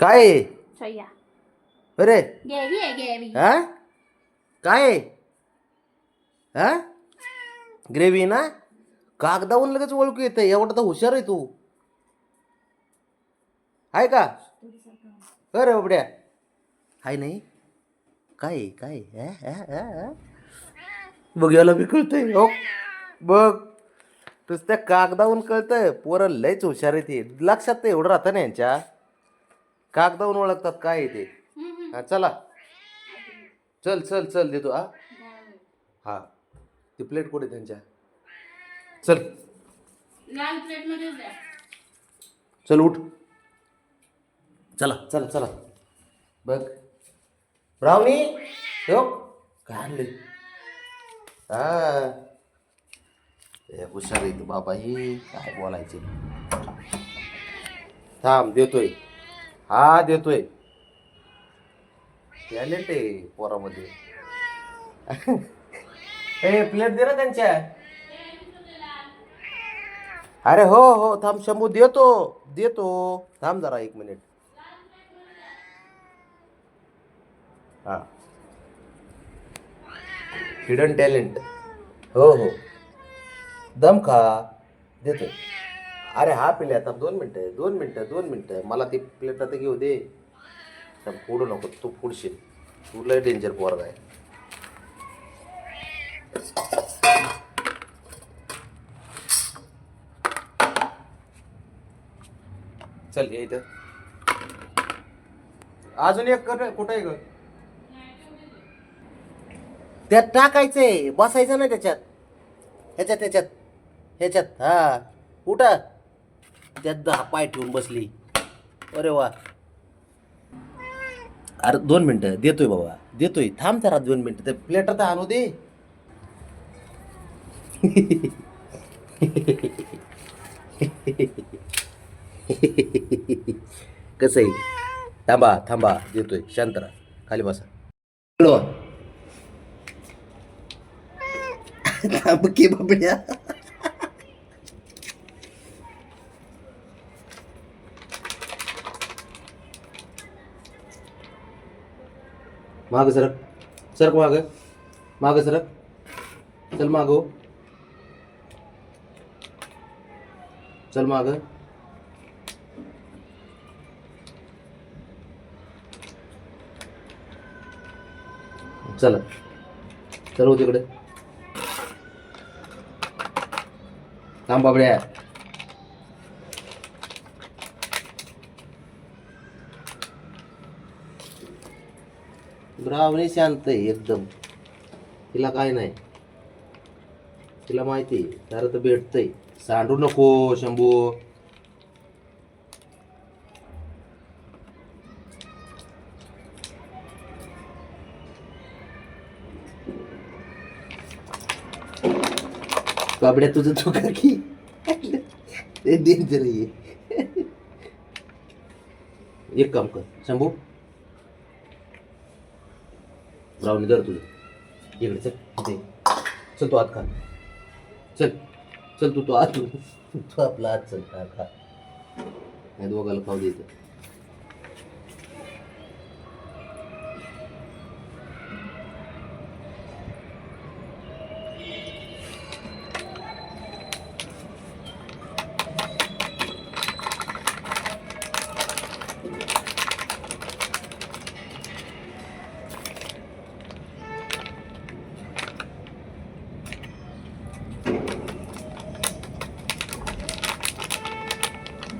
काय आहे? अरे. गेवी आहे गेवी. हा? काय आहे? हा? ग्रेव्ही ना? कागदावून लगेच ओळखू येतं एवढं तर हुशार आहे तू. आहे का? अरे बाबड्या. हाय नाही? काय आहे? काय आहे? बघ याला बी कळतंय. हो. बघ. नुसत्या कागदावून कळतंय. पोरं लयच हुशार आहे ते. लक्षात तर एवढं राहतं ना यांच्या. कागदावून ओळखतात काय आहे ते? हा चला. चल चल चल देतो हा. हा. ती प्लेट कुठे त्यांच्या? चल. लाल प्लेटमध्ये द्या. चल उठ. चला चला चला. बघ. ब्राउनी हो काय आणले हा. हुशार आहे तू बाबा ही काय बोलायचे? थांब देतोय. हा देतोय. टॅलेंट आहे पोरामध्ये. ए प्लेट दे ना त्यांच्या. अरे हो हो थांब शंभू देतो देतो. थांब जरा एक मिनिट हा. हिडन टॅलेंट हो हो. दम खा. देतो अरे हा पिले आता दोन मिनटं दोन मिनटं दोन मिनटं. मला ती प्लेट आता घेऊ दे. तर फोडू नको तू फोडशील. तुला डेंजर पोरग आहे. चल ये इथं. अजून एक कर कुठं आहे ग? त्यात टाकायचंय बसायचं ना त्याच्यात. ह्याच्यात ह्याच्यात ह्याच्यात हा. कुठं? त्यात दहा पाय ठेवून बसली. अरे वा. अरे दोन मिनटं देतोय बाबा. देतोय. थांब जरा दोन मिनटं. ते प्लेटर तर आणू दे. कसं आहे? थांबा थांबा. देतोय. शांत राहा. खाली बसा. हॅलो. थांब की बाबड्या. माग सरक. सरक माग. माग सरक. चल मागो हो. चल माग. चला. चल हो तिकडे. थांब बाबड्या. ब्राह्मणी शांत आहे एकदम. तिला काय नाही. तिला माहिती आहे तर भेटतंय. सांडू नको शंभू. कपड्या तुझं चुका की? ते डेंजर आहे. एक काम कर शंभू. ब्राउनी धर तुझं. इकडे चल चल तू आत खा. चल चल तू तू आत. तू आपला आत चल खा खा. नाही दोघाला खाऊ दे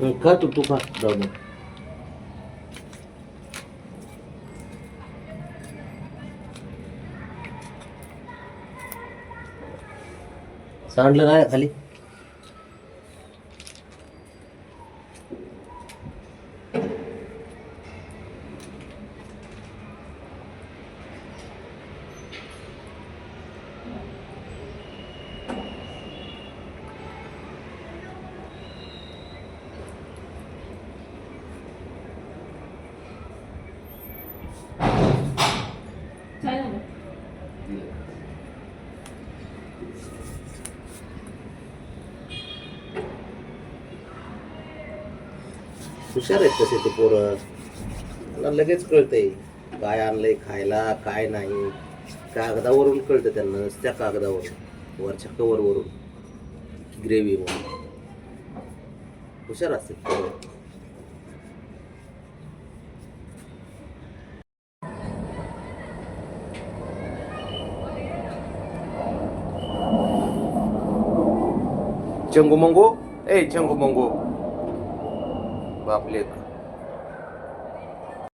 इथं. हं, खा तू तू खा ब्राउनी सांडलं काय खाली हुशार आहेत तसे ते पोरं. त्यांना लगेच कळतंय काय आणलंय खायला काय नाही. कागदावरून कळतं त्यांना त्या कागदावरून. वरच्या कवरवरून. ग्रेव्ही म्हणून. हुशार असते चंगू मंगू? ए चंगू मंगू. बापले